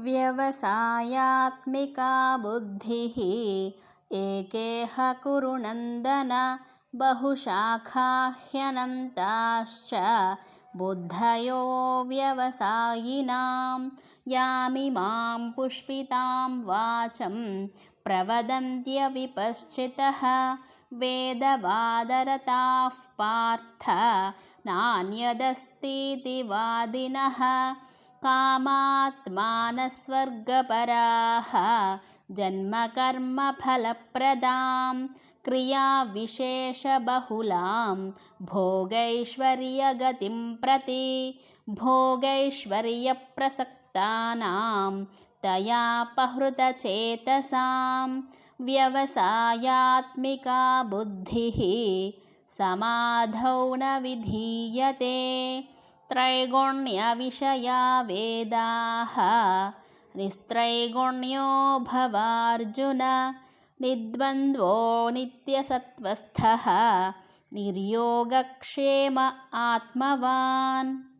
व्यवसायात्मिका बुद्धिः एकेह कुरु नन्दन बहुशाखा ह्यनन्ताश्च बुद्धयो व्यवसायिनां यामिमां पुष्पितां वाचं प्रवदन्त्यविपश्चितः वेदवादरताः पार्थ नान्यदस्तीति वादिनः कामात्मानस्वर्गपराः। जन्मकर्मफलप्रदां क्रियाविशेषबहुलां भोगैश्वर्यगतिं प्रति भोगैश्वर्यप्रसक्तानां तयापहृतचेतसां व्यवसायात्मिका बुद्धिः समाधौ न विधीयते त्रैगुण्यविषया वेदाः। निस्त्रैगुण्यो भवार्जुन निद्वन्द्वो नित्यसत्त्वस्थः निर्योगक्षेम आत्मवान्